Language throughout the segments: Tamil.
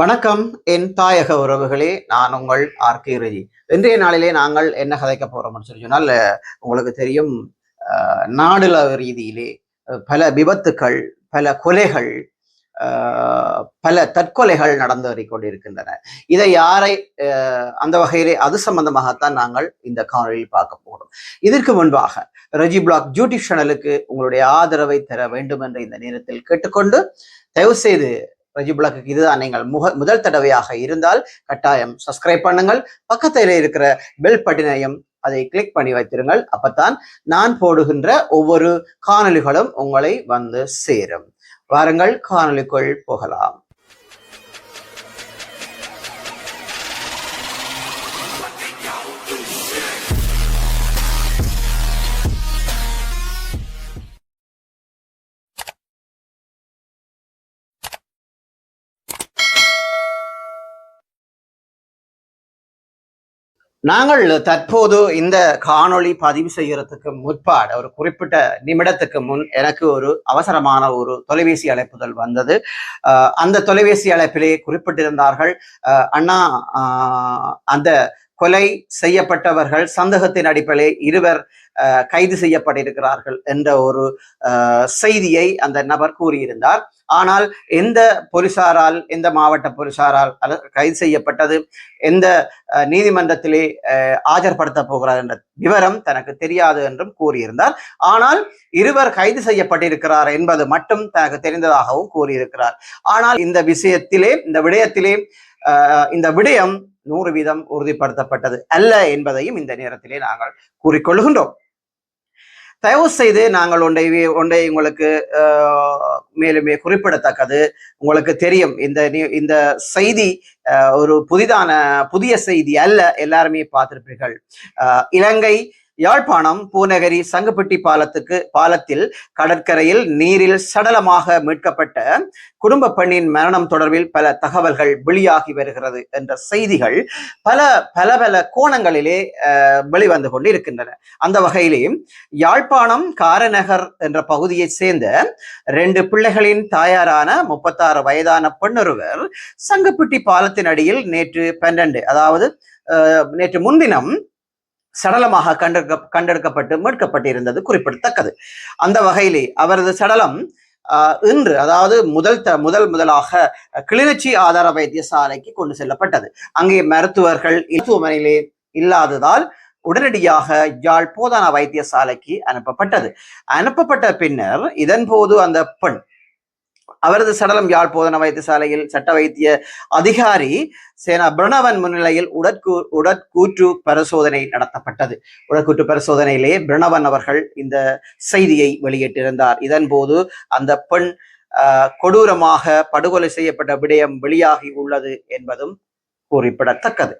வணக்கம் என் தாயக உறவுகளே. நான் உங்கள் ஆர்கே ரஜி இன்றைய நாளிலே நாங்கள் என்ன கதைக்க போறோம்னு சொல்லி சொன்னால் உங்களுக்கு தெரியும் நாடுல ரீதியிலே பல விபத்துக்கள் பல கொலைகள் பல தற்கொலைகள் நடந்து கொண்டிருக்கின்றன. இதை யாரை அந்த வகையிலே அது சம்பந்தமாகத்தான் நாங்கள் இந்த காணொலியில் பார்க்க போகிறோம் இதற்கு முன்பாக ரஜி பிளாக் யூடியூப் சேனலுக்கு உங்களுடைய ஆதரவை தர வேண்டும் என்ற இந்த நேரத்தில் கேட்டுக்கொண்டு தயவு செய்து ரஜிபுலக்கு இதுதான் நீங்கள் முக முதல் தடவையாக இருந்தால் கட்டாயம் சப்ஸ்கிரைப் பண்ணுங்கள். பக்கத்தில் இருக்கிற பெல் பட்டினையும் அதை கிளிக் பண்ணி வைத்திருங்கள். அப்பத்தான் நான் போடுகின்ற ஒவ்வொரு காணொலிகளும் உங்களை வந்து சேரும். வாருங்கள் காணொலிக்குள் போகலாம். நாங்கள் தற்போது இந்த காணொளி பதிவு செய்யறதுக்கு முற்பாடு ஒரு குறிப்பிட்ட நிமிடத்துக்கு முன் எனக்கு ஒரு அவசரமான ஒரு தொலைபேசி அழைப்புதல் வந்தது. அந்த தொலைபேசி அழைப்பிலே குறிப்பிட்டிருந்தார்கள் அஹ் அண்ணா அந்த கொலை செய்யப்பட்டவர்கள் சந்தேகத்தின் அடிப்படையில் இருவர் அஹ் கைது செய்யப்பட்டிருக்கிறார்கள் என்ற ஒரு செய்தியை அந்த நபர் கூறியிருந்தார். ஆனால் எந்த போலீசாரால் எந்த மாவட்ட போலீசாரால் அல்ல- கைது செய்யப்பட்டது எந்த அஹ், நீதிமன்றத்திலே அஹ், ஆஜர்படுத்த போகிறார் என்ற விவரம் தனக்கு தெரியாது என்றும் கூறியிருந்தார். ஆனால் இருவர் கைது செய்யப்பட்டிருக்கிறார் என்பது மட்டும் தனக்கு தெரிந்ததாகவும் கூறியிருக்கிறார். ஆனால் இந்த விஷயத்திலே இந்த விடயத்திலே இந்த விடயம் நூறு வீதம் உறுதிப்படுத்தப்பட்டது அல்ல என்பதையும் இந்த நேரத்திலே நாங்கள் கூறிக்கொள்கின்றோம் தயவு செய்து நாங்கள் ஒன்றை ஒன்றை உங்களுக்கு அஹ், மேலுமே குறிப்பிடத்தக்கது. உங்களுக்கு தெரியும் இந்த இந்த செய்தி அஹ், ஒரு புதிதான புதிய செய்தி அல்ல. எல்லாருமே பார்த்திருப்பீர்கள். இலங்கை யாழ்ப்பாணம் பூநகரி சங்குப்பட்டி பாலத்துக்கு பாலத்தில் கடற்கரையில் நீரில் சடலமாக மீட்கப்பட்ட குடும்ப பெண்ணின் மரணம் தொடர்பில் பல தகவல்கள் வெளியாகி வருகிறது என்ற செய்திகள் பல பல பல கோணங்களிலே வெளிவந்து கொண்டு இருக்கின்றன அந்த வகையிலே யாழ்ப்பாணம் காரநகர் என்ற பகுதியைச் சேர்ந்த ரெண்டு பிள்ளைகளின் தாயாரான முப்பத்தாறு வயதான பெண்ணொருவர் சங்கப்பட்டி பாலத்தின் அடியில் நேற்று பன்னெண்டு அதாவது நேற்று முன்தினம் சடலமாக கண்டெடுக்க கண்டெடுக்கப்பட்டு மீட்கப்பட்டிருந்தது குறிப்பிடத்தக்கது. அந்த வகையிலே அவரது சடலம் இன்று அதாவது முதல் த முதல் முதலாக கிளிநொச்சி ஆதார வைத்தியசாலைக்கு கொண்டு செல்லப்பட்டது. அங்கே மருத்துவர்கள் மருத்துவமனையிலே இல்லாததால் உடனடியாக யாழ் போதான வைத்தியசாலைக்கு அனுப்பப்பட்டது. அனுப்பப்பட்ட பின்னர் இதன் போது அந்த பெண் அவரது சடலம் யாழ் போதன வைத்தியசாலையில் சட்ட வைத்திய அதிகாரி சேனா பிரணவன் முன்னிலையில் உடற்கூ உடற்கூற்று பரிசோதனை நடத்தப்பட்டது. உடற்கூற்று பரிசோதனையிலே பிரணவன் அவர்கள் இந்த செய்தியை வெளியிட்டிருந்தார். இதன் போது அந்த பெண் ஆஹ், கொடூரமாக படுகொலை செய்யப்பட்ட விடயம் வெளியாகி உள்ளது என்பதும் குறிப்பிடத்தக்கது.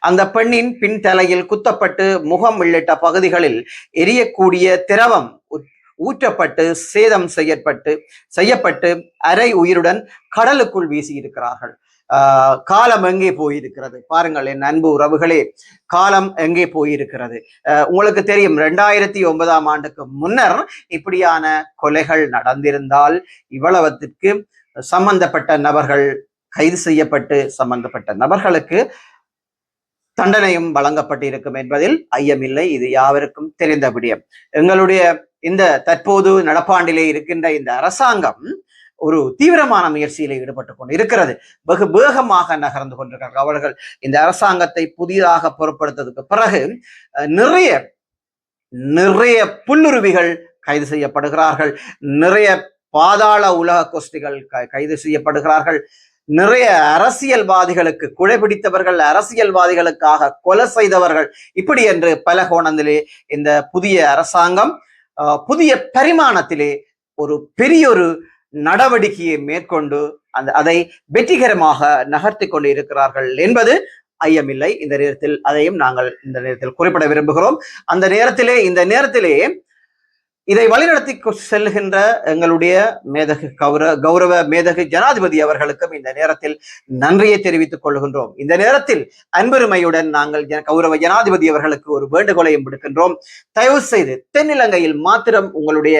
அந்த பெண்ணின் பின்தலையில் குத்தப்பட்டு முகம் உள்ளிட்ட பகுதிகளில் எரியக்கூடிய திரவம் உட்- ஊற்றப்பட்டு சேதம் செய்யப்பட்டு செய்யப்பட்டு அரை உயிருடன் கடலுக்குள் வீசி இருக்கிறார்கள் ஆஹ் காலம் எங்கே போயிருக்கிறது? பாருங்கள் என் அன்பு உறவுகளே காலம் எங்கே போயிருக்கிறது? ஆஹ் உங்களுக்கு தெரியும் ரெண்டாயிரத்தி ஒன்பதாம் ஆண்டுக்கு முன்னர் இப்படியான கொலைகள் நடந்திருந்தால் இவ்வளவத்திற்கு சம்பந்தப்பட்ட நபர்கள் கைது செய்யப்பட்டு சம்பந்தப்பட்ட நபர்களுக்கு தண்டனையும் வழங்கப்பட்டிருக்கும் என்பதில் ஐயமில்லை. இது யாவருக்கும் தெரிந்த விடயம். எங்களுடைய இந்த தற்போது நடப்பாண்டிலே இருக்கின்ற இந்த அரசாங்கம் ஒரு தீவிரமான முயற்சியில ஈடுபட்டு கொண்டு இருக்கிறது வெகு வேகமாக நகர்ந்து கொண்டிருக்கிறார்கள் அவர்கள் இந்த அரசாங்கத்தை புதிதாக பொருட்படுத்ததுக்கு பிறகு நிறைய நிறைய புல்லுருவிகள் கைது செய்யப்படுகிறார்கள். நிறைய பாதாள உலக கோஷ்டிகள் க- கைது செய்யப்படுகிறார்கள். நிறைய அரசியல்வாதிகளுக்கு குழைபிடித்தவர்கள் அரசியல்வாதிகளுக்காக கொலை செய்தவர்கள் இப்படி என்று பல கோணத்திலே இந்த புதிய அரசாங்கம் புதிய பரிமாணத்திலே ஒரு பெரிய ஒரு நடவடிக்கையை மேற்கொண்டு அந்த அதை வெற்றிகரமாக நகர்த்தி கொண்டு இருக்கிறார்கள் என்பது ஐயமில்லை. இந்த நேரத்தில் அதையும் நாங்கள் இந்த நேரத்தில் குறிப்பிட விரும்புகிறோம். அந்த நேரத்திலே இந்த நேரத்திலே இதை வழிநடத்தி செல்கின்ற எங்களுடைய மேதகு கௌர கௌரவ மேதகு ஜனாதிபதி அவர்களுக்கும் இந்த நேரத்தில் நன்றியை தெரிவித்துக் கொள்கின்றோம். இந்த நேரத்தில் அன்பெருமையுடன் நாங்கள் ஜன- கௌரவ ஜனாதிபதி அவர்களுக்கு ஒரு வேண்டுகோளையும் விடுக்கின்றோம். தயவு செய்து தென்னிலங்கையில் மாத்திரம் உங்களுடைய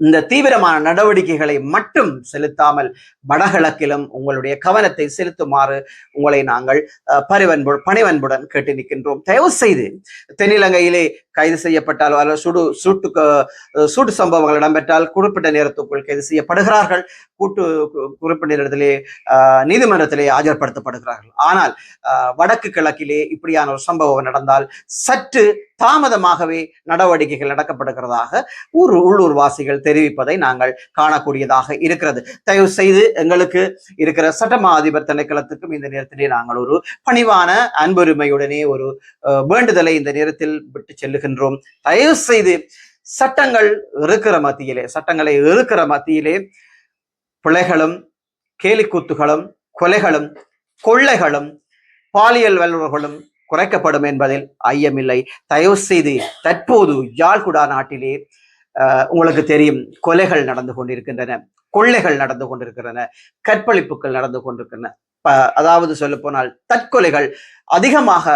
இந்த தீவிரமான நடவடிக்கைகளை மட்டும் செலுத்தாமல் வடகிழக்கிலும் உங்களுடைய கவனத்தை செலுத்துமாறு உங்களை நாங்கள் அஹ், பரிவன்பு பணிவன்புடன் கேட்டு நிற்கின்றோம் தயவு செய்து தென்னிலங்கையிலே கைது செய்யப்பட்டால் அல்லது சுடு சூட்டு சூட்டு சம்பவங்கள் இடம்பெற்றால் குறிப்பிட்ட நேரத்துக்குள் கைது செய்யப்படுகிறார்கள். கூட்டு குறிப்பிட்ட நேரத்திலே ஆஹ், நீதிமன்றத்திலே ஆஜர்படுத்தப்படுகிறார்கள். ஆனால் ஆஹ், வடக்கு கிழக்கிலே இப்படியான ஒரு சம்பவம் நடந்தால் சற்று தாமதமாகவே நடவடிக்கைகள் நடக்கப்படுகிறதாக ஊர் உள்ளூர்வாசிகள் தெரிவிப்பதை நாங்கள் காணக்கூடியதாக இருக்கிறது. தயவு செய்து எங்களுக்கு இருக்கிற சட்டமா அதிபர் திணைக்களத்துக்கும் இந்த நேரத்திலே நாங்கள் ஒரு பணிவான அன்புரிமையுடனே ஒரு அஹ், வேண்டுதலை இந்த நேரத்தில் விட்டு செல்லுகின்றோம் தயவு செய்து சட்டங்கள் இருக்கிற மத்தியிலே சட்டங்களை இருக்கிற மத்தியிலே பிழைகளும் கேலிக்கூத்துகளும் கொலைகளும் கொள்ளைகளும் பாலியல் வல்லுறர்களும் குறைக்கப்படும் என்பதில் ஐயமில்லை. தயவு செய்து தற்போது யாழ்குடா நாட்டிலே உங்களுக்கு தெரியும் கொலைகள் நடந்து கொண்டிருக்கின்றன கொள்ளைகள் நடந்து கொண்டிருக்கின்றன கற்பழிப்புகள் நடந்து கொண்டிருக்கின்றன. அதாவது சொல்ல போனால் தற்கொலைகள் அதிகமாக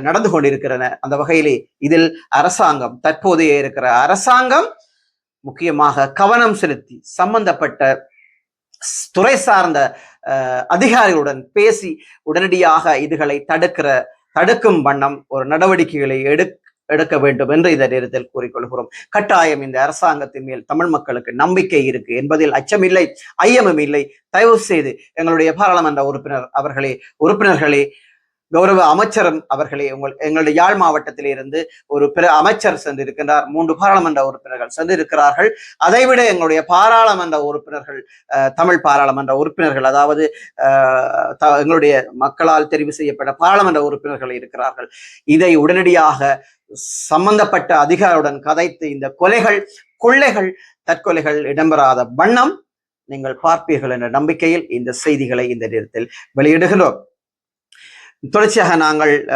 நடந்து கொண்டிருக்கின்றன அந்த வகையிலே இதில் அரசாங்கம் தற்போதைய இருக்கிற அரசாங்கம் முக்கியமாக கவனம் செலுத்தி சம்பந்தப்பட்ட துறை சார்ந்த அஹ், அதிகாரிகளுடன் பேசி உடனடியாக இதுகளை தடுக்கிற தடுக்கும் வண்ணம் ஒரு நடவடிக்கைகளை எடு எடுக்க வேண்டும் என்று இந்த நேரத்தில் கூறிக்கொள்கிறோம். கட்டாயம் இந்த அரசாங்கத்தின் மேல் தமிழ் மக்களுக்கு நம்பிக்கை இருக்கு என்பதில் அச்சமில்லை ஐயமும் இல்லை. தயவு செய்து எங்களுடைய பாராளுமன்ற உறுப்பினர் அவர்களே உறுப்பினர்களே கௌரவ அமைச்சரும் அவர்களே உங்கள் எங்களுடைய யாழ் மாவட்டத்தில் இருந்து ஒரு பிற அமைச்சர் சென்றிருக்கின்றார். மூன்று பாராளுமன்ற உறுப்பினர்கள் சென்றிருக்கிறார்கள். அதைவிட எங்களுடைய பாராளுமன்ற உறுப்பினர்கள் அஹ், தமிழ் பாராளுமன்ற உறுப்பினர்கள் அதாவது த- எங்களுடைய மக்களால் தெரிவு செய்யப்பட்ட பாராளுமன்ற உறுப்பினர்கள் இருக்கிறார்கள். இதை உடனடியாக சம்பந்தப்பட்ட அதிகாரியுடன் கதைத்து இந்த கொலைகள் கொள்ளைகள் தற்கொலைகள் இடம்பெறாத வண்ணம் நீங்கள் பார்ப்பீர்கள் என்ற நம்பிக்கையில் இந்த செய்திகளை இந்த நேரத்தில் வெளியிடுகிறோம் தொடர்ச்சியாக நாங்கள்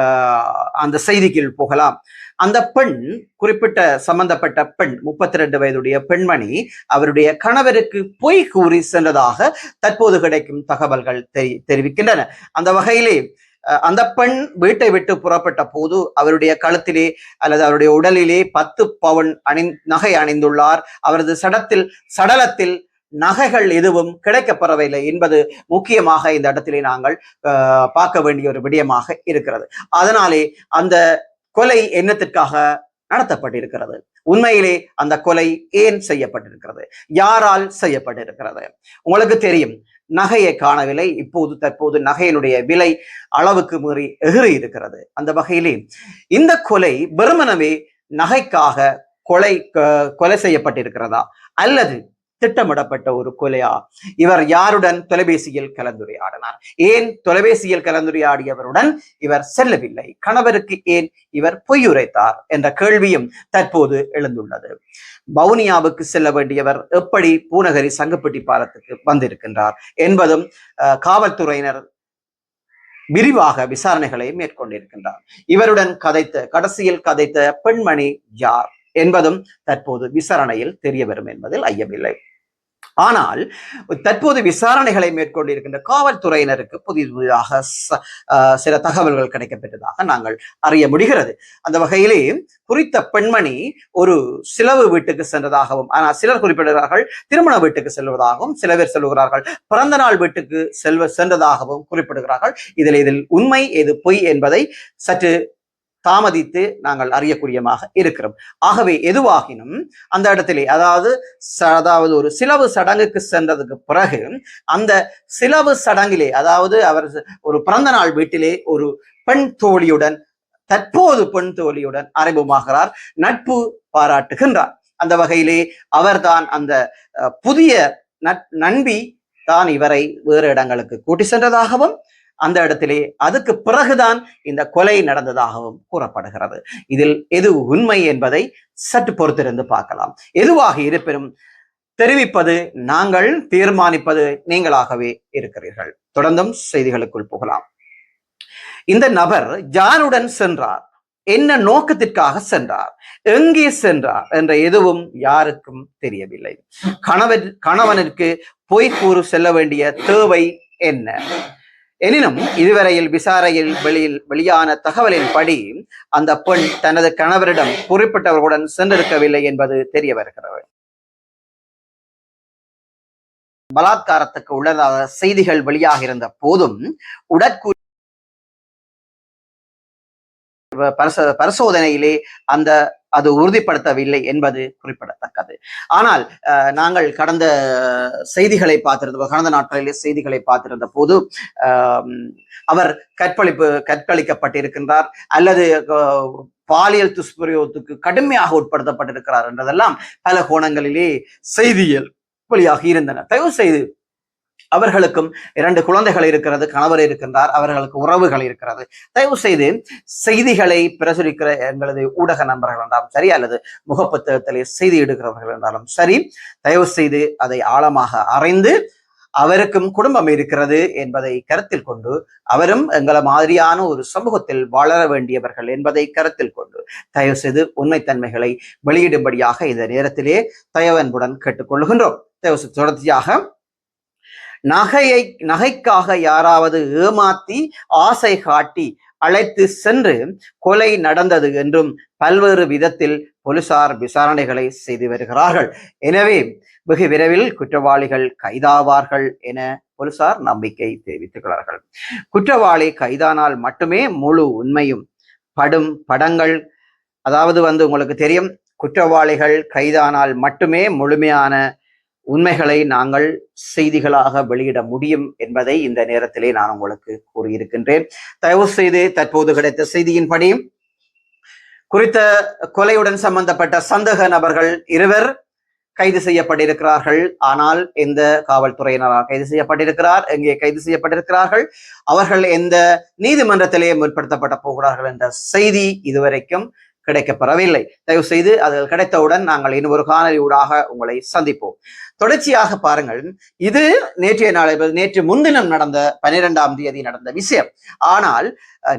அந்த செய்திக்குள் போகலாம். அந்த பெண் குறிப்பிட்ட சம்பந்தப்பட்ட பெண் முப்பத்தி ரெண்டு வயதுடைய பெண்மணி அவருடைய கணவருக்கு பொய் கூறி சென்றதாக தற்போது கிடைக்கும் தகவல்கள் தெரி- தெரிவிக்கின்றன. அந்த வகையிலே அஹ், அந்த பெண் வீட்டை விட்டு புறப்பட்ட போது அவருடைய கழுத்திலே அல்லது அவருடைய உடலிலே பத்து பவுன் அணி நகை அணிந்துள்ளார். அவரது சடத்தில் சடலத்தில் நகைகள் எதுவும் கிடைக்கப்பெறவில்லை என்பது முக்கியமாக இந்த இடத்திலே நாங்கள் அஹ், பார்க்க வேண்டிய ஒரு விடயமாக இருக்கிறது. அதனாலே அந்த கொலை என்னத்திற்காக நடத்தப்பட்டிருக்கிறது. உண்மையிலே அந்த கொலை ஏன் செய்யப்பட்டிருக்கிறது? யாரால் செய்யப்பட்டிருக்கிறது? உங்களுக்கு தெரியும் நகையை காணவில்லை. இப்போது தற்போது நகையினுடைய விலை அளவுக்கு மீறி எகிரி இருக்கிறது. அந்த வகையிலே இந்த கொலை வெறுமனவே நகைக்காக கொலை கொலை செய்யப்பட்டிருக்கிறதா? அல்லது திட்டமிடப்பட்ட ஒரு கொலையா? இவர் யாருடன் தொலைபேசியில் கலந்துரையாடினார்? ஏன் தொலைபேசியில் கலந்துரையாடியவருடன் இவர் செல்லவில்லை? கணவருக்கு ஏன் இவர் பொய்யுரைத்தார்? என்ற கேள்வியும் தற்போது எழுந்துள்ளது. வவுனியாவுக்கு செல்ல வேண்டியவர் எப்படி பூநகரி சங்கப்பட்டி பாலத்துக்கு வந்திருக்கின்றார் என்பதும் அஹ், காவல்துறையினர் விரிவாக விசாரணைகளை மேற்கொண்டிருக்கின்றார். இவருடன் கதைத்த கடைசியில் கதைத்த பெண்மணி யார்? என்பதும் தற்போது விசாரணையில் தெரிய வரும் என்பதில் ஐயமில்லை. ஆனால் தற்போது விசாரணைகளை மேற்கொண்டிருக்கின்ற காவல்துறையினருக்கு புதிய புதிதாக ஆஹ் சில தகவல்கள் கிடைக்கப்பெற்றதாக நாங்கள் அறிய முடிகிறது. அந்த வகையிலே குறித்த பெண்மணி ஒரு சிலவு வீட்டுக்கு சென்றதாகவும் ஆனால் சிலர் குறிப்பிடுகிறார்கள் திருமண வீட்டுக்கு செல்வதாகவும் சில பேர் சொல்லுகிறார்கள் பிறந்த நாள் வீட்டுக்கு செல்வ சென்றதாகவும் குறிப்பிடுகிறார்கள். இதில் இதில் உண்மை எது பொய் என்பதை சற்று தாமதித்து நாங்கள் அறியக்கூடியமாக இருக்கிறோம். ஆகவே எதுவாகினும் அந்த இடத்திலே அதாவது ச- அதாவது ஒரு சிலவு சடங்குக்கு சென்றதுக்கு பிறகு அந்த சிலவு சடங்கிலே அதாவது அவர் ஒரு பிறந்த நாள் வீட்டிலே ஒரு பெண் தோழியுடன் தற்போது பெண் தோழியுடன் அறிமுகமாகிறார் நட்பு பாராட்டுகின்றார். அந்த வகையிலே அவர்தான் அந்த அஹ், புதிய நட்- நண்பி தான் இவரை வேறு இடங்களுக்கு கூட்டி சென்றதாகவும் அந்த இடத்திலே அதுக்கு பிறகுதான் இந்த கொலை நடந்ததாகவும் கூறப்படுகிறது. இதில் எது உண்மை என்பதை சற்று பொறுத்திருந்து பார்க்கலாம். எதுவாக இருப்பினும் தெரிவிப்பது நாங்கள் தீர்மானிப்பது நீங்களாகவே இருக்கிறீர்கள். தொடர்ந்தும் செய்திகளுக்குள் போகலாம். இந்த நபர் யாருடன் சென்றார். என்ன நோக்கத்திற்காக சென்றார்? எங்கே சென்றார் என்ற எதுவும் யாருக்கும் தெரியவில்லை. கணவன் கணவனுக்கு பொய் கூறு செல்ல வேண்டிய தேவை என்ன? எனினும் இதுவரையில் விசாரையில் வெளியில் வெளியான தகவலின்படி அந்த பெண் தனது கணவரிடம் குறிப்பிட்டவர்களுடன் சென்றிருக்கவில்லை என்பது தெரிய வருகிறது. பலாத்காரத்துக்கு உள்ளதாக செய்திகள் வெளியாக இருந்த போதும் உடற்கூ பரிசோதனையிலே அந்த அது உறுதிப்படுத்தவில்லை என்பது குறிப்பிடத்தக்கது. ஆனால் நாங்கள் கடந்த செய்திகளை பார்த்திருந்த கடந்த நாட்களிலே செய்திகளை பார்த்திருந்த போது அவர் கற்பழிப்பு கற்பழிக்கப்பட்டிருக்கின்றார் அல்லது பாலியல் துஷ்பிரயோகத்துக்கு கடுமையாக உட்படுத்தப்பட்டிருக்கிறார் என்றதெல்லாம் பல கோணங்களிலே செய்திகள் வெளியாகி இருந்தன. தயவு செய்து அவர்களுக்கும் இரண்டு குழந்தைகள் இருக்கிறது கணவர் இருக்கின்றார் அவர்களுக்கு உறவுகள் இருக்கிறது. தயவு செய்து செய்திகளை பிரசுரிக்கிற எங்களது ஊடக நண்பர்கள் என்றாலும் சரி அல்லது முகப்புத்தகத்திலே செய்தி எடுக்கிறவர்கள் என்றாலும் சரி தயவு செய்து அதை ஆழமாக அறைந்து அவருக்கும் குடும்பம் இருக்கிறது என்பதை கருத்தில் கொண்டு அவரும் எங்களை மாதிரியான ஒரு சமூகத்தில் வளர வேண்டியவர்கள் என்பதை கருத்தில் கொண்டு தயவு செய்து உண்மைத்தன்மைகளை வெளியிடும்படியாக இந்த நேரத்திலே தயவன்புடன் கேட்டுக்கொள்கின்றோம் தயவு செய்து தொடர்ச்சியாக நகையை நகைக்காக யாராவது ஏமாத்தி ஆசை காட்டி அழைத்து சென்று கொலை நடந்தது என்றும் பல்வேறு விதத்தில் போலீசார் விசாரணைகளை செய்து வருகிறார்கள். எனவே வெகு விரைவில் குற்றவாளிகள் கைதாவார்கள் என போலீசார் நம்பிக்கை தெரிவித்துள்ளார்கள் குற்றவாளி கைதானால் மட்டுமே முழு உண்மையும் படும் படங்கள் அதாவது வந்து உங்களுக்கு தெரியும் குற்றவாளிகள் கைதானால் மட்டுமே முழுமையான உண்மைகளை நாங்கள் செய்திகளாக வெளியிட முடியும் என்பதை இந்த நேரத்திலே நான் உங்களுக்கு கூறியிருக்கின்றேன். தயவு செய்து தற்போது கிடைத்த செய்தியின்படி குறித்த கொலையுடன் சம்பந்தப்பட்ட சந்தேக நபர்கள் இருவர் கைது செய்யப்பட்டிருக்கிறார்கள். ஆனால் எந்த காவல்துறையினரால் கைது செய்யப்பட்டிருக்கிறார் எங்கே கைது செய்யப்பட்டிருக்கிறார்கள் அவர்கள் எந்த நீதிமன்றத்திலே முற்படுத்தப்பட போகிறார்கள் என்ற செய்தி இதுவரைக்கும் கிடைக்கப்பெறவில்லை. தயவு செய்து அது கிடைத்தவுடன் நாங்கள் இன்னும் ஒரு காணொலி ஊடாக உங்களை சந்திப்போம். தொடர்ச்சியாக பாருங்கள் இது நேற்றைய நாளில் நேற்று முன்தினம் நடந்த பனிரெண்டாம் தேதி நடந்த விஷயம். ஆனால்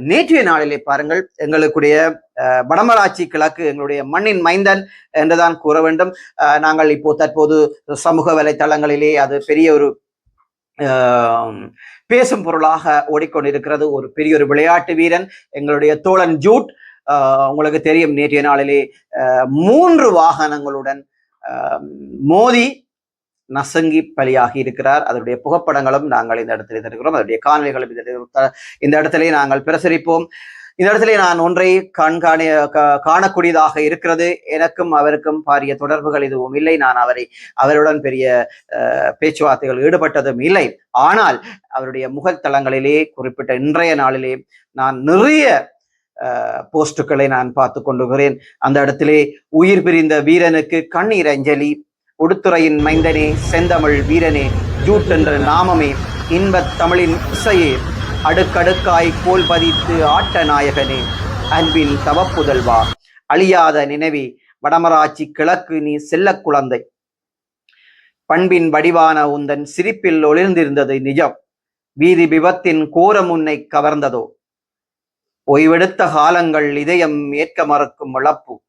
நேற்றைய நாளிலே பாருங்கள் எங்களுக்குடைய அஹ், வடமராட்சி கிழக்கு எங்களுடைய மண்ணின் மைந்தன் என்றுதான் கூற வேண்டும். அஹ், நாங்கள் இப்போ தற்போது சமூக வலைத்தளங்களிலே அது பெரிய ஒரு பேசும் பொருளாக ஓடிக்கொண்டிருக்கிறது. ஒரு பெரிய ஒரு விளையாட்டு வீரன் எங்களுடைய தோழன் ஜூட் உங்களுக்கு தெரியும் நேற்றைய நாளிலே ஆஹ், மூன்று வாகனங்களுடன் மோதி நசங்கி பலியாகி இருக்கிறார். அதனுடைய புகைப்படங்களும் நாங்கள் இந்த இடத்துல தருகிறோம். அதனுடைய காணொலிகளும் இந்த இந்த இடத்திலே நாங்கள் பிரசரிப்போம். இந்த இடத்திலே நான் ஒன்றை கண்காணி கா- காணக்கூடியதாக இருக்கிறது. எனக்கும் அவருக்கும் பாரிய தொடர்புகள் எதுவும் இல்லை. நான் அவரை அவருடன் பெரிய அஹ், பேச்சுவார்த்தைகள் ஈடுபட்டதும் இல்லை. ஆனால் அவருடைய முகத்தளங்களிலே குறிப்பிட்ட இன்றைய நாளிலே நான் நிறைய போஸ்டுகளை நான் பார்த்து கொண்டுகிறேன். அந்த இடத்திலே உயிர் பிரிந்த வீரனுக்கு கண்ணீர் அஞ்சலி. உடுத்துறையின் மைந்தனே செந்தமிழ் வீரனே ஜூட் என்ற நாமமே இன்பத் தமிழின் இசையே அடுக்கடுக்காய் கோல் பதித்து ஆட்ட நாயகனே அன்பின் தவப்புதல்வா அழியாத நினைவே வடமராட்சி கிழக்கு நீ செல்ல குழந்தை. பண்பின் வடிவான உந்தன் சிரிப்பில் ஒளிர்ந்திருந்தது நிஜம். வீதி விபத்தின் கோரம் உன்னை கவர்ந்ததோ? ஓய்வெடுத்த காலங்கள் இதயம் ஏற்க மறக்கும் இழப்பு.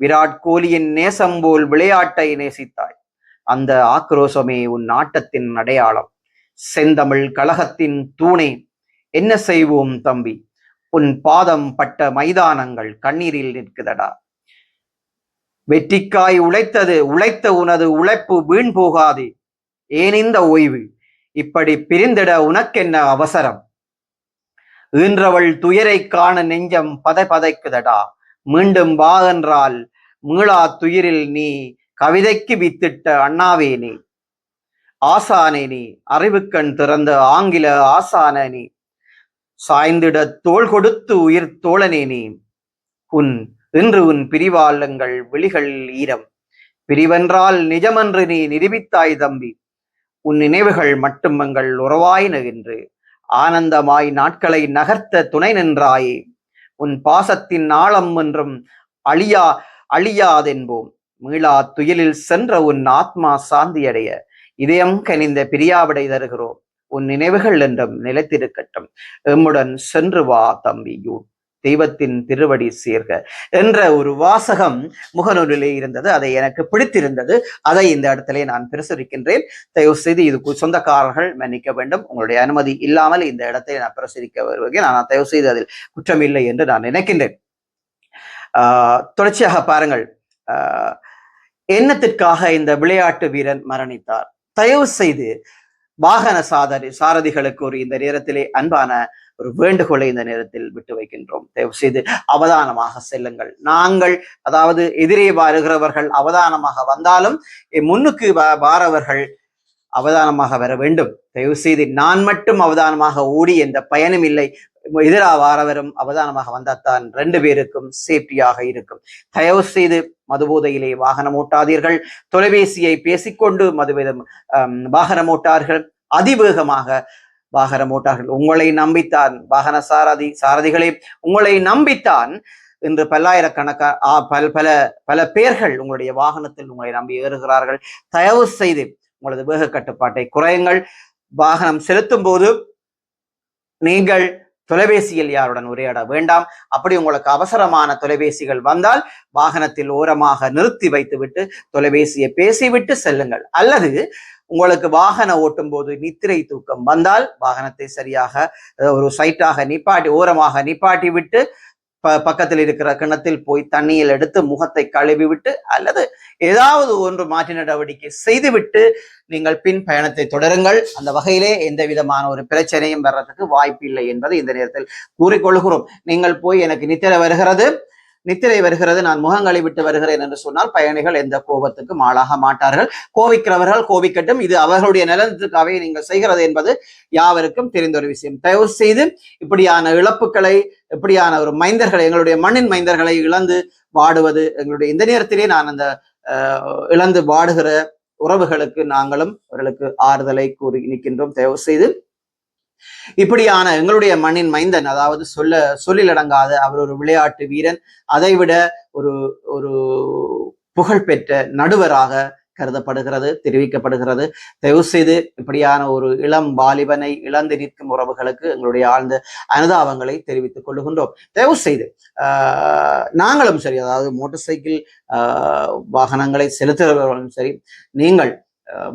விராட் கோலியின் நேசம் போல் விளையாட்டை நேசித்தாய். அந்த ஆக்ரோஷமே உன் ஆட்டத்தின் அடையாளம். செந்தமிழ் கழகத்தின் தூணே என்ன செய்வோம் தம்பி? உன் பாதம் பட்ட மைதானங்கள் கண்ணீரில் நிற்குதடா. வெற்றிக்காய் உழைத்தது உழைத்த உனது உழைப்பு வீண் போகாதே. ஏன் இந்த ஓய்வு? இப்படி பிரிந்திட உனக்கென்ன அவசரம்? ஈன்றவள் துயரை காண நெஞ்சம் பதை பதைக்குதடா. மீண்டும் வா என்றால் மீளா துயிரில் நீ கவிதைக்கு வித்திட்ட அண்ணாவே நீ. ஆசானே நீ அறிவுக்கண் திறந்த ஆங்கில ஆசான நீ. சாய்ந்திட தோள் கொடுத்து உயிர் தோழனே நீ. உன் இன்று உன் பிரிவாளங்கள் விழிகள் ஈரம். பிரிவென்றால் நிஜமென்று நீ நிரூபித்தாய் தம்பி. உன் நினைவுகள் மட்டும் எங்கள் உறவாயினகின்று ஆனந்தமாய் நாட்களை நகர்த்த துணை நின்றாய். உன் பாசத்தின் ஆழம் என்றும் அழியா அழியாதென்போம். மீளா துயிலில் சென்ற உன் ஆத்மா சாந்தியடைய. இதயம் கனிந்த பிரியாவிடை தருகிறோம். உன் நினைவுகள் என்றும் நிலைத்திருக்கட்டும். எம்முடன் சென்று வா தம்பி யூட் தெய்வத்தின் திருவடி சேர்க என்ற ஒரு வாசகம் முகநூலிலே இருந்தது. அதை எனக்கு பிடித்திருந்தது. அதை இந்த இடத்திலே நான் பிரசுரிக்கின்றேன். தயவு செய்து இது சொந்தக்காரர்கள் மன்னிக்க வேண்டும். உங்களுடைய அனுமதி இல்லாமல் இந்த இடத்தை நான் பிரசுரிக்க வருவதை நான் தயவு செய்து அதில் குற்றமில்லை என்று நான் நினைக்கின்றேன். ஆஹ் தொடர்ச்சியாக பாருங்கள். ஆஹ் எண்ணத்திற்காக இந்த விளையாட்டு வீரன் மரணித்தார்? தயவு செய்து வாகன சாதரி சாரதிகளுக்கு ஒரு இந்த நேரத்திலே அன்பான ஒரு வேண்டுகோளை இந்த நேரத்தில் விட்டு வைக்கின்றோம். தயவு செய்து அவதானமாக செல்லுங்கள். நாங்கள் அதாவது எதிரே வருகிறவர்கள் அவதானமாக வந்தாலும் முன்னுக்கு வ- வாரவர்கள் அவதானமாக வர வேண்டும். தயவு செய்து நான் மட்டும் அவதானமாக ஓடி என்ற பயனும் இல்லை. எதிரா வாரவரும் அவதானமாக வந்தால்தான் ரெண்டு பேருக்கும் சேஃப்டியாக இருக்கும். தயவு செய்து மதுபோதையிலே வாகனம் ஓட்டாதீர்கள். தொலைபேசியை பேசிக்கொண்டு மதுவிதம் வாகனம் ஓட்டார்கள். அதிவேகமாக வாகனம் ஓட்டார்கள் உங்களை நம்பித்தான். வாகன சாரதி சாரதிகளே உங்களை நம்பித்தான். இன்று பல்லாயிரக்கணக்கா ஆ, பல பல பல பேர்கள் உங்களுடைய வாகனத்தில் உங்களை நம்பி ஏறுகிறார்கள். தயவு செய்து உங்களது வேக கட்டுப்பாட்டை குறையுங்கள். வாகனம் செலுத்தும் போது நீங்கள் தொலைபேசியில் யாருடன் உரையாட வேண்டாம். அப்படி உங்களுக்கு அவசரமான தொலைபேசிகள் வந்தால் வாகனத்தில் ஓரமாக நிறுத்தி வைத்துவிட்டு தொலைபேசியை பேசிவிட்டு செல்லுங்கள். அல்லது உங்களுக்கு வாகனம் ஓட்டும் போது நித்திரை தூக்கம் வந்தால் வாகனத்தை சரியாக ஒரு சைட்டாக நிப்பாட்டி ஓரமாக நிப்பாட்டி விட்டு ப பக்கத்தில் இருக்கிற கிணத்தில் போய் தண்ணியில் எடுத்து முகத்தை கழுவி விட்டு அல்லது ஏதாவது ஒன்று மாற்று நடவடிக்கை செய்துவிட்டு நீங்கள் பின் பயணத்தை தொடருங்கள். அந்த வகையிலே எந்த விதமான ஒரு பிரச்சனையும் வர்றதுக்கு வாய்ப்பு இல்லை என்பதை இந்த நேரத்தில் கூறிக்கொள்கிறோம். நீங்கள் போய் எனக்கு நித்திரை வருகிறது. நித்திரை வருகிறது நான் முகங்களை விட்டு வருகிறேன் என்று சொன்னால் பயணிகள் எந்த கோபத்துக்கும் ஆளாக மாட்டார்கள். கோவிக்கிறவர்கள் கோவிக்கட்டும் இது அவர்களுடைய நிலத்திற்காகவே நீங்கள் செய்கிறது என்பது யாவருக்கும் தெரிந்த ஒரு விஷயம். தயவு செய்து இப்படியான இழப்புகளை இப்படியான ஒரு மைந்தர்களை எங்களுடைய மண்ணின் மைந்தர்களை இழந்து வாடுவது எங்களுடைய இந்த நேரத்திலே நான் அந்த அஹ், இழந்து வாடுகிற உறவுகளுக்கு நாங்களும் அவர்களுக்கு ஆறுதலை கூறி நிற்கின்றோம். தயவு செய்து இப்படியான எங்களுடைய மண்ணின் மைந்தன் அதாவது சொல்ல சொல்லிலடங்காத அவர் ஒரு விளையாட்டு வீரன் அதைவிட ஒரு ஒரு புகழ்பெற்ற நடுவராக கருதப்படுகிறது தெரிவிக்கப்படுகிறது. தயவு செய்து இப்படியான ஒரு இளம் வாலிபனை இழந்து நிற்கும் உறவுகளுக்கு எங்களுடைய ஆழ்ந்த அனுதாபங்களை தெரிவித்துக் கொள்ளுகின்றோம். தயவு செய்து ஆஹ், நாங்களும் சரி அதாவது மோட்டார் சைக்கிள் ஆஹ், வாகனங்களை செலுத்துகிறவர்களும் சரி நீங்கள்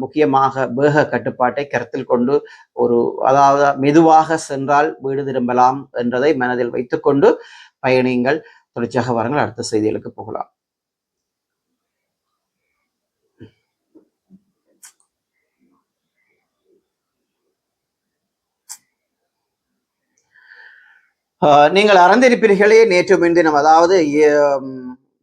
முக்கியமாக வேக கட்டுப்பாட்டை கருத்தில் கொண்டு ஒரு அதாவது மெதுவாக சென்றால் வீடு திரும்பலாம் என்றதை மனதில் வைத்துக்கொண்டு பயணியுங்கள். தொடர்ச்சியாக வாருங்கள். அடுத்த செய்திகளுக்கு போகலாம். ஆஹ் நீங்கள் அறிந்திருப்பீர்களே. நேற்று முன்தினம் அதாவது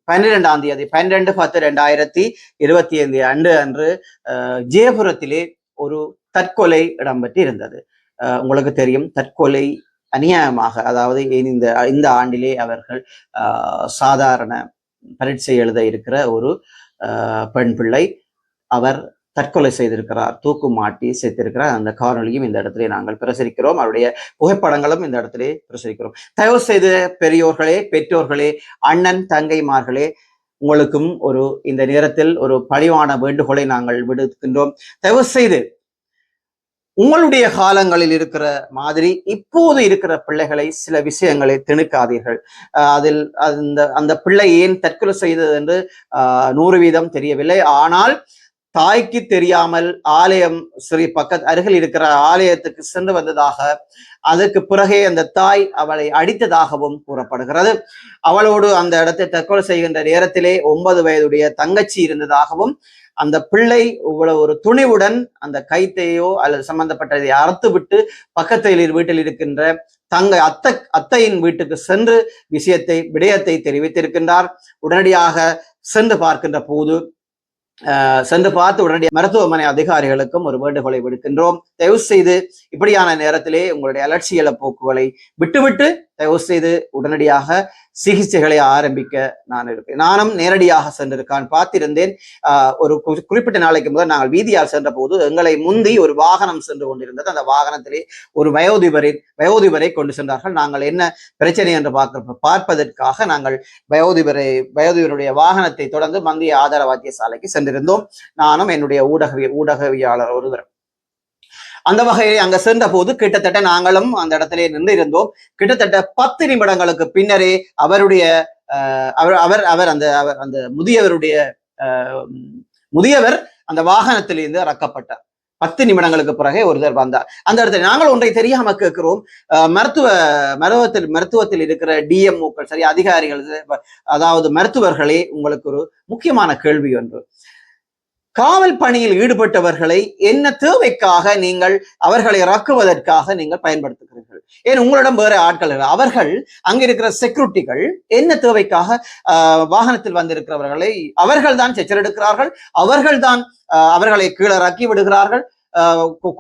பன்னிரெண்டாம் தேதி பன்னிரெண்டு பத்து ரெண்டாயிரத்தி இருபத்தி ஐந்து அன்று அன்று ஆஹ் ஜெயபுரத்திலே ஒரு தற்கொலை இடம்பெற்று இருந்தது உங்களுக்கு தெரியும் தற்கொலை அநியாயமாக அதாவது இந்த இந்த ஆண்டிலே அவர்கள் ஆஹ் சாதாரண பரீட்சை எழுத இருக்கிற ஒரு ஆஹ் பெண் பிள்ளை அவர் தற்கொலை செய்திருக்கிறார் தூக்கு மாட்டி செத்திருக்கிறார் அந்த காணொலியும் இந்த இடத்திலே நாங்கள் பிரசரிக்கிறோம். அவருடைய புகைப்படங்களும் இந்த இடத்திலே பிரசரிக்கிறோம். தயவு செய்து பெரியோர்களே பெற்றோர்களே அண்ணன் தங்கைமார்களே உங்களுக்கும் ஒரு இந்த நேரத்தில் ஒரு பழிவான வேண்டுகோளை நாங்கள் விடுக்கின்றோம். தயவு செய்து உங்களுடைய காலங்களில் இருக்கிற மாதிரி இப்போது இருக்கிற பிள்ளைகளை சில விஷயங்களை திணுக்காதீர்கள். அதில் அந்த அந்த பிள்ளை ஏன் தற்கொலை செய்தது என்று நூறு வீதம் தெரியவில்லை. ஆனால் தாய்க்கு தெரியாமல் ஆலயம் ஸ்ரீ பக்கத் அருகில் இருக்கிற ஆலயத்துக்கு சென்று வந்ததாக அதற்கு பிறகே அந்த தாய் அவளை அடித்ததாகவும் கூறப்படுகிறது. அவளோடு அந்த இடத்தை தற்கொலை செய்கின்ற நேரத்திலே ஒன்பது வயதுடைய தங்கச்சி இருந்ததாகவும் அந்த பிள்ளை இவ்வளவு ஒரு துணிவுடன் அந்த கைத்தையோ அல்லது சம்பந்தப்பட்டதை அறுத்து விட்டு பக்கத்தில் வீட்டில் இருக்கின்ற தங்க அத்தை அத்தையின் வீட்டுக்கு சென்று விஷயத்தை விடயத்தை தெரிவித்திருக்கின்றார். உடனடியாக சென்று பார்க்கின்ற போது சென்று பார்த்து உடனடியாக மருத்துவமனை அதிகாரிகளுக்கும் ஒரு வேண்டுகோளை விடுக்கின்றோம். தயவு செய்து இப்படியான நேரத்திலே உங்களுடைய அலட்சியல போக்குகளை விட்டுவிட்டு தயவு செய்து உடனடியாக சிகிச்சைகளை ஆரம்பிக்க நான் இருப்பேன் நானும் நேரடியாக சென்றிருக்கான். பார்த்திருந்தேன் ஒரு குறிப்பிட்ட நாளைக்கு முதல் நாங்கள் வீதியால் சென்ற போது எங்களை முந்தி ஒரு வாகனம் சென்று கொண்டிருந்தது. அந்த வாகனத்திலே ஒரு வயோதிபரை வயோதிபரை கொண்டு சென்றார்கள். நாங்கள் என்ன பிரச்சனை என்று பார்க்க பார்ப்பதற்காக நாங்கள் வயோதிபரை வயோதிபருடைய வாகனத்தை தொடர்ந்து மந்திய ஆதார வைத்தியசாலைக்கு சென்றிருந்தோம். நானும் என்னுடைய ஊடகவி ஊடகவியாளர் ஒருவர் அந்த வகையில் அங்க சென்ற போது கிட்டத்தட்ட நாங்களும் அந்த இடத்திலே நின்று இருந்தோம் கிட்டத்தட்ட பத்து நிமிடங்களுக்கு பின்னரே அவருடைய அஹ், அவர் அவர் அவர் அந்த அவர் அந்த முதியவருடைய அஹ், முதியவர் அந்த வாகனத்திலிருந்து இறக்கப்பட்டார். பத்து நிமிடங்களுக்கு பிறகே ஒருத்தர் வந்தார். அந்த இடத்துல நாங்கள் ஒன்றை தெரியாம கேட்கிறோம். அஹ், மருத்துவ மருத்துவத்தில் மருத்துவத்தில் இருக்கிற டிஎம்ஓக்கள் சரி அதிகாரிகள் அதாவது மருத்துவர்களே உங்களுக்கு ஒரு முக்கியமான கேள்வி ஒன்று. காவல் பணியில் ஈடுபட்டவர்களை என்ன தேவைக்காக நீங்கள் அவர்களை இறக்குவதற்காக நீங்கள் பயன்படுத்துகிறீர்கள்? ஏன் உங்களிடம் வேற ஆட்கள் இல்லை. அவர்கள் அங்கிருக்கிற செக்யூரிட்டிகள் என்ன தேவைக்காக வாகனத்தில் வந்திருக்கிறவர்களை அவர்கள் தான் செச்சரெடுக்கிறார்கள் அவர்கள் தான் அவர்களை கீழே இறக்கி விடுகிறார்கள்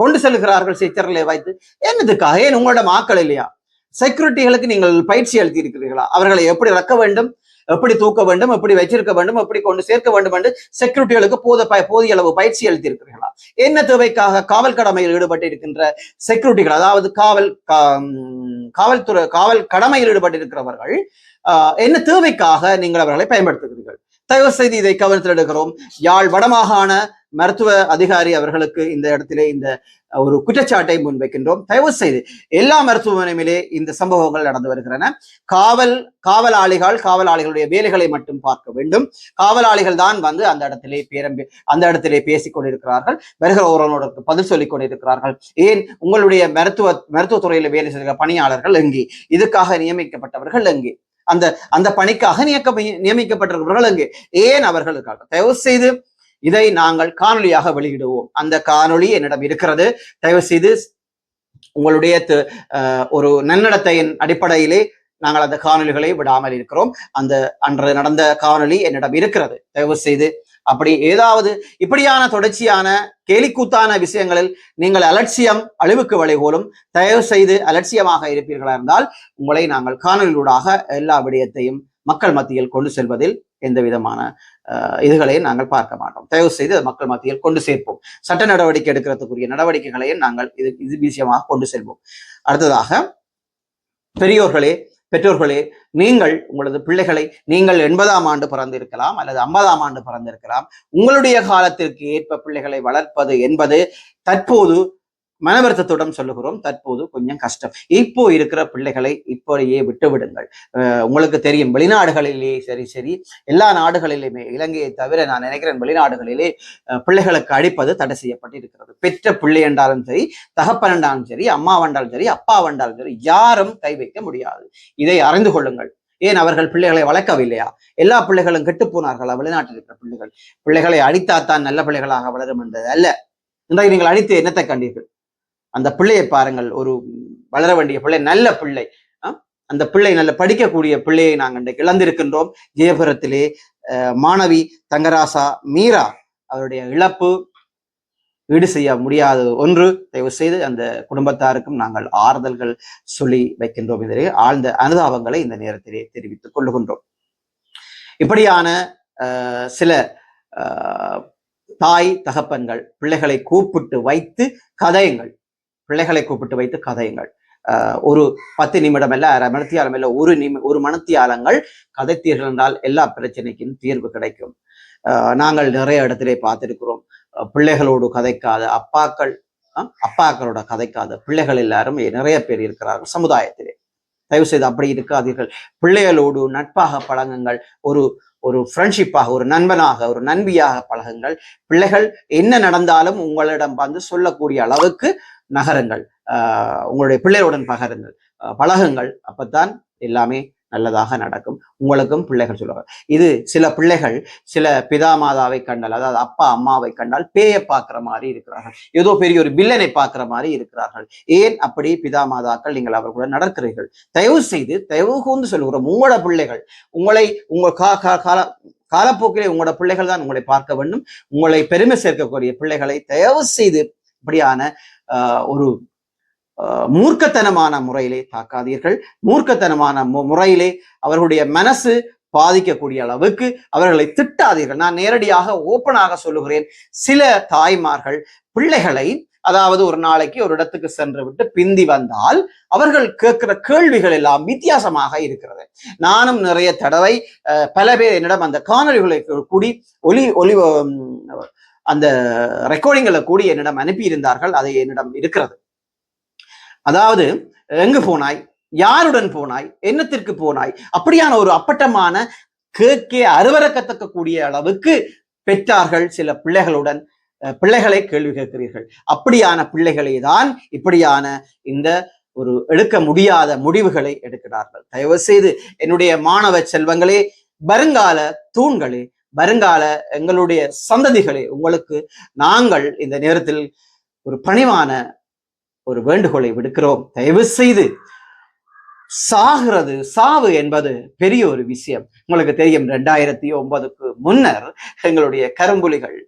கொண்டு செல்கிறார்கள் செச்சரிலே வைத்து. என்னதுக்காக? ஏன் உங்களிடம் ஆக்கள் இல்லையா? செக்யூரிட்டிகளுக்கு நீங்கள் பயிற்சி அளித்திருக்கிறீர்களா? அவர்களை எப்படி இறக்க வேண்டும்? எப்படி தூக்க வேண்டும் எப்படி வச்சிருக்க வேண்டும் எப்படி கொண்டு சேர்க்க வேண்டும் என்று செக்யூரிட்டிகளுக்கு போத ப- போதிய அளவு பயிற்சி அளித்திருக்கிறீர்களா? என்ன தேவைக்காக காவல் கடமையில் ஈடுபட்டு இருக்கின்ற செக்யூரிட்டிகள் அதாவது காவல் கா- காவல்துறை காவல் கடமையில் ஈடுபட்டு இருக்கிறவர்கள் ஆஹ், என்ன தேவைக்காக நீங்கள் அவர்களை பயன்படுத்துகிறீர்கள்? தயவு செய்து இதை கவனத்தில் எடுக்கிறோம் யாழ் வடமாகாண மருத்துவ அதிகாரி அவர்களுக்கு இந்த இடத்திலே இந்த ஒரு குற்றச்சாட்டை முன்வைக்கின்றோம். தயவு செய்து எல்லா மருத்துவமனையிலே இந்த சம்பவங்கள் நடந்து வருகின்றன. காவல் காவலாளிகள் காவலாளிகளுடைய வேலைகளை மட்டும் பார்க்க வேண்டும். காவலாளிகள் தான் வந்து அந்த இடத்திலே பேரம்பி அந்த இடத்திலே பேசிக் கொண்டிருக்கிறார்கள் வருகிற ஒருவனோட பதில் சொல்லிக் கொண்டிருக்கிறார்கள் ஏன்? உங்களுடைய மருத்துவ மருத்துவத்துறையில் வேலை செய்கிற பணியாளர்கள் எங்கே? இதுக்காக நியமிக்கப்பட்டவர்கள் எங்கே? அந்த அந்த பணிக்காக நியக்க நியமிக்கப்பட்டிருக்கிறவர்கள் எங்கே ஏன் அவர்களுக்காக? தயவு செய்து இதை நாங்கள் காணொலியாக வெளியிடுவோம். அந்த காணொளி என்னிடம் இருக்கிறது. தயவு செய்து உங்களுடைய ஒரு நன்னடத்தையின் அடிப்படையிலே நாங்கள் அந்த காணொளிகளை விடாமல் இருக்கிறோம். அந்த அன்று நடந்த காணொளி என்னிடம் இருக்கிறது. தயவு செய்து அப்படி ஏதாவது இப்படியான தொடர்ச்சியான கேலிக்கூத்தான விஷயங்களில் நீங்கள் அலட்சியம் அழிவுக்கு வழிகோலும் தயவு செய்து அலட்சியமாக இருப்பீர்களா இருந்தால் உங்களை நாங்கள் காணொலியூடாக எல்லா விடயத்தையும் மக்கள் மத்தியில் கொண்டு செல்வதில் எந்த விதமான இதுகளையும் நாங்கள் பார்க்க மாட்டோம். தயவு செய்து மக்கள் மத்தியில் கொண்டு சேர்ப்போம். சட்ட நடவடிக்கை எடுக்கிறதுக்குரிய நடவடிக்கைகளையும் நாங்கள் இது இது விஷயமாக கொண்டு செல்வோம். அடுத்ததாக பெரியோர்களே பெற்றோர்களே நீங்கள் உங்களது பிள்ளைகளை நீங்கள் எண்பதாம் ஆண்டு பிறந்திருக்கலாம் அல்லது ஐம்பதாம் ஆண்டு பிறந்திருக்கலாம். உங்களுடைய காலத்திற்கு ஏற்ப பிள்ளைகளை வளர்ப்பது என்பது தற்போது மனவருத்தத்துடன் சொல்லுகிறோம். தற்போது கொஞ்சம் கஷ்டம். இப்போ இருக்கிற பிள்ளைகளை இப்படியே விட்டு விடுங்கள் அஹ் உங்களுக்கு தெரியும் வெளிநாடுகளிலே சரி சரி எல்லா நாடுகளிலுமே இலங்கையை தவிர நான் நினைக்கிறேன் வெளிநாடுகளிலே பிள்ளைகளுக்கு அடிப்பது தடை செய்யப்பட்டு இருக்கிறது பெற்ற பிள்ளை என்றாலும் சரி தகப்பன் என்றாலும் சரி அம்மா வந்தாலும் சரி அப்பா வந்தாலும் சரி யாரும் கை வைக்க முடியாது. இதை அறிந்து கொள்ளுங்கள். ஏன் அவர்கள் பிள்ளைகளை வளர்க்கவில்லையா? எல்லா பிள்ளைகளும் கெட்டு போனார்களா வெளிநாட்டில் இருக்கிற பிள்ளைகள்? பிள்ளைகளை அடித்தாத்தான் நல்ல பிள்ளைகளாக வளரும் என்பது அல்ல. இன்றைக்கு நீங்கள் அடித்து என்னத்தை கண்டீர்கள்? அந்த பிள்ளையை பாருங்கள். ஒரு வளர வேண்டிய பிள்ளை நல்ல பிள்ளை. அந்த பிள்ளை நல்ல படிக்கக்கூடிய பிள்ளையை நாங்கள் இன்றைக்கு இழந்திருக்கின்றோம். ஜெயபுரத்திலே மாணவி தங்கராசா மீரா அவருடைய இழப்பு ஈடு செய்ய முடியாத ஒன்று. தயவு செய்து அந்த குடும்பத்தாருக்கும் நாங்கள் ஆறுதல்கள் சொல்லி வைக்கின்றோம். இதிலே ஆழ்ந்த அனுதாபங்களை இந்த நேரத்திலே தெரிவித்துக் கொள்ளுகின்றோம். இப்படியான சில தாய் தகப்பன்கள் பிள்ளைகளை கூப்பிட்டு வைத்து கதையுங்கள். பிள்ளைகளை கூப்பிட்டு வைத்து கதையுங்கள். ஒரு பத்து நிமிடம் அல்ல அரை மணித்தியாலம் இல்ல ஒரு நிமி ஒரு மனத்தியாலங்கள் கதைத்தீர்கள் என்றால் எல்லா பிரச்சனைக்கும் தீர்வு கிடைக்கும். நாங்கள் நிறைய இடத்திலே பார்த்திருக்கிறோம். பிள்ளைகளோடு கதைக்காத அப்பாக்கள் அப்பாக்களோட கதைக்காத பிள்ளைகள் எல்லாரும் நிறைய பேர் இருக்கிறார்கள் சமுதாயத்திலே. தயவு செய்து அப்படி இருக்காதீர்கள். பிள்ளைகளோடு நட்பாக பழகுங்கள். ஒரு ஒரு ஃப்ரெண்ட்ஷிப்பாக ஒரு நண்பனாக ஒரு நண்பியாக பழகுங்கள். பிள்ளைகள் என்ன நடந்தாலும் உங்களிடம் வந்து சொல்லக்கூடிய அளவுக்கு நகருங்கள் ஆஹ் உங்களுடைய பிள்ளைகளுடன் பகருங்கள். பழகுங்கள். அப்பத்தான் எல்லாமே நல்லதாக நடக்கும். உங்களுக்கும் பிள்ளைகள் சொல்லுவாங்க இது சில பிள்ளைகள் சில பிதா மாதாவை கண்டால் அதாவது அப்பா அம்மாவை கண்டால் பேயை பார்க்குற மாதிரி இருக்கிறார்கள். ஏதோ பெரிய ஒரு வில்லனை பார்க்குற மாதிரி இருக்கிறார்கள். ஏன் அப்படி பிதா மாதாக்கள் நீங்கள் அவர்களுடன் நடக்கிறீர்கள்? தயவு செய்து தயவு கூர்ந்து சொல்லுகிறோம். உங்களோட பிள்ளைகள் உங்களை உங்கள் கா கா- கால காலப்போக்கிலே உங்களோட பிள்ளைகள் தான் உங்களை பார்க்க வேண்டும். உங்களை பெருமை சேர்க்கக்கூடிய பிள்ளைகளை தயவு செய்து இப்படியான ஒரு மூர்க்கத்தனமான முறையிலே தாக்காதீர்கள். மூர்க்கத்தனமான முறையிலே அவர்களுடைய மனசு பாதிக்கக்கூடிய அளவுக்கு அவர்களை திட்டாதீர்கள். நான் நேரடியாக ஓப்பனாக சொல்லுகிறேன். சில தாய்மார்கள் பிள்ளைகளை அதாவது ஒரு நாளைக்கு ஒரு இடத்துக்கு சென்று விட்டு பிந்தி வந்தால் அவர்கள் கேட்கிற கேள்விகள் எல்லாம் வித்தியாசமாக இருக்கிறது. நானும் நிறைய தடவை அஹ், பல பேர் என்னிடம் அந்த காணொலிகளை கூடி ஒலி ஒலி உம், அந்த ரெக்கார்டிங்களை கூடி என்னிடம் அனுப்பியிருந்தார்கள் அது என்னிடம் இருக்கிறது. அதாவது எங்கு போனாய்? யாருடன் போனாய்? என்னத்திற்கு போனாய்? அப்படியான ஒரு அப்பட்டமான கேட்கே அருவறக்கத்தக்க கூடிய அளவுக்கு பெற்றார்கள் சில பிள்ளைகளுடன் அஹ், பிள்ளைகளை கேள்வி கேட்கிறீர்கள். அப்படியான பிள்ளைகளை தான் இப்படியான இந்த ஒரு எடுக்க முடியாத முடிவுகளை எடுக்கிறார்கள். தயவு செய்து என்னுடைய மாணவ செல்வங்களே வருங்கால தூண்களே வருங்கால எங்களுடைய சந்ததிகளை உங்களுக்கு நாங்கள் இந்த நேரத்தில் ஒரு பணிவான ஒரு வேண்டுகோளை விடுக்கிறோம். தயவு செய்து சாகிறது சாவு என்பது பெரிய ஒரு விஷயம். உங்களுக்கு தெரியும் ரெண்டாயிரத்தி ஒன்பதுக்கு முன்னர் எங்களுடைய கரும்புலிகள்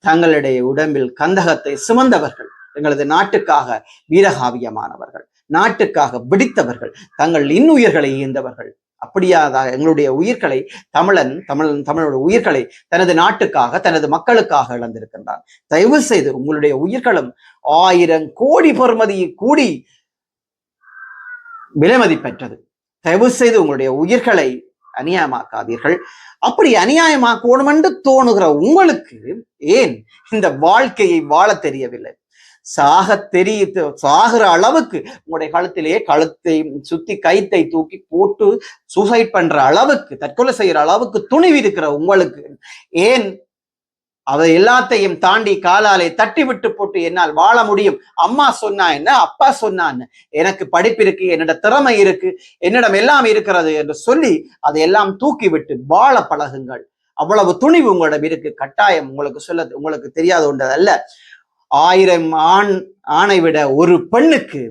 தங்களுடைய உடம்பில் கந்தகத்தை சுமந்தவர்கள் எங்களது நாட்டுக்காக வீரகாவியமானவர்கள் நாட்டுக்காக பிடித்தவர்கள் தங்கள் இன்னுயிர்களை ஈந்தவர்கள். அப்படியாதாக எங்களுடைய உயிர்களை தமிழன் தமிழன் தமிழோட உயிர்களை தனது நாட்டுக்காக தனது மக்களுக்காக இழந்திருக்கின்றான். தயவு செய்து உங்களுடைய உயிர்களும் ஆயிரம் கோடி பொறுமதி கூடி விலைமதி பெற்றது. தயவு செய்து உங்களுடைய உயிர்களை அநியாயமாக்காதீர்கள். அப்படி அநியாயமாக்கணும் என்று தோணுகிற உங்களுக்கு ஏன் இந்த வாழ்க்கையை வாழ தெரியவில்லை? சாக தெரிய சாகிற அளவுக்கு உங்களுடைய கழுத்திலேயே கழுத்தை சுத்தி கைத்தை தூக்கி போட்டு சூசைட் பண்ற அளவுக்கு தற்கொலை செய்யற அளவுக்கு துணிவு இருக்கிற உங்களுக்கு ஏன் அதை எல்லாத்தையும் தாண்டி காலாலே தட்டி விட்டு போட்டு என்னால் வாழ முடியும்? அம்மா சொன்னா என்ன? அப்பா சொன்னா என்ன? எனக்கு படிப்பு இருக்கு என்னோட திறமை இருக்கு என்னிடம் எல்லாம் இருக்கிறது என்று சொல்லி அதையெல்லாம் தூக்கி விட்டு வாழ பழகுங்கள். அவ்வளவு துணிவு உங்களிடம் இருக்கு. கட்டாயம் உங்களுக்கு சொல்ல உங்களுக்கு தெரியாத ஒன்றது அல்ல ஆயிரம் ஆண் ஆணை விட ஒரு பெண்ணுக்கு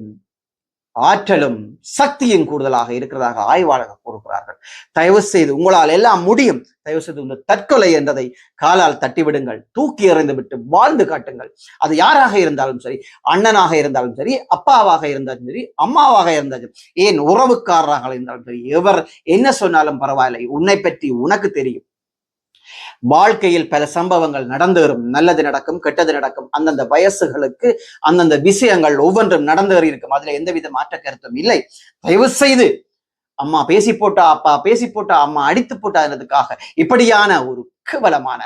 ஆற்றலும் சக்தியும் கூடுதலாக இருக்கிறதாக ஆய்வாளர்கள் கூறுகிறார்கள். தயவு செய்து உங்களால் எல்லாம் முடியும். தயவு செய்து இந்த தற்கொலை என்றதை காலால் தட்டிவிடுங்கள். தூக்கி எறிந்து விட்டு வாழ்ந்து காட்டுங்கள். அது யாராக இருந்தாலும் சரி அண்ணனாக இருந்தாலும் சரி அப்பாவாக இருந்தாலும் சரி அம்மாவாக இருந்தாலும் ஏன் உறவுக்காரராக இருந்தாலும் சரி எவர் என்ன சொன்னாலும் பரவாயில்லை. உன்னை பற்றி உனக்கு தெரியும். வாழ்க்கையில் பல சம்பவங்கள் நடந்து வரும் நல்லது நடக்கும் கெட்டது நடக்கும். அந்தந்த வயசுகளுக்கு அந்தந்த விஷயங்கள் ஒவ்வொன்றும் நடந்து இருக்கும். அதுல எந்தவித மாற்ற கருத்தும் இல்லை. தயவு செய்து அம்மா பேசி போட்டா அப்பா பேசி போட்டா அம்மா அடித்து போட்டாங்கிறதுக்காக இப்படியான ஒரு கேவலமான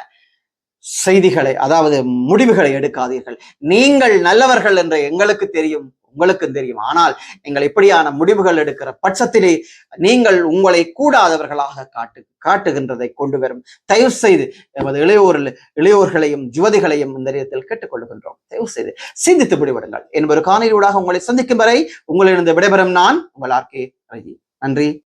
செய்திகளை அதாவது முடிவுகளை எடுக்காதீர்கள். நீங்கள் நல்லவர்கள் என்று எங்களுக்கு தெரியும். உங்களுக்கும் தெரியும். ஆனால் நீங்கள் இப்படியான முடிவுகள் எடுக்கிற பட்சத்திலே நீங்கள் உங்களை கூடாதவர்களாக காட்டு காட்டுகின்றதை கொண்டு வரும். தயவு செய்து எமது இளையோர் இளையோர்களையும் யுவதிகளையும் இந்த நேரத்தில் கேட்டுக்கொள்கின்றோம். தயவு செய்து சிந்தித்து முடிவிடுங்கள். என்பது காணொலியூடாக உங்களை சந்திக்கும் வரை உங்களிடம் விடைபெறும் நான் உங்கள் ஆர்கே நன்றி.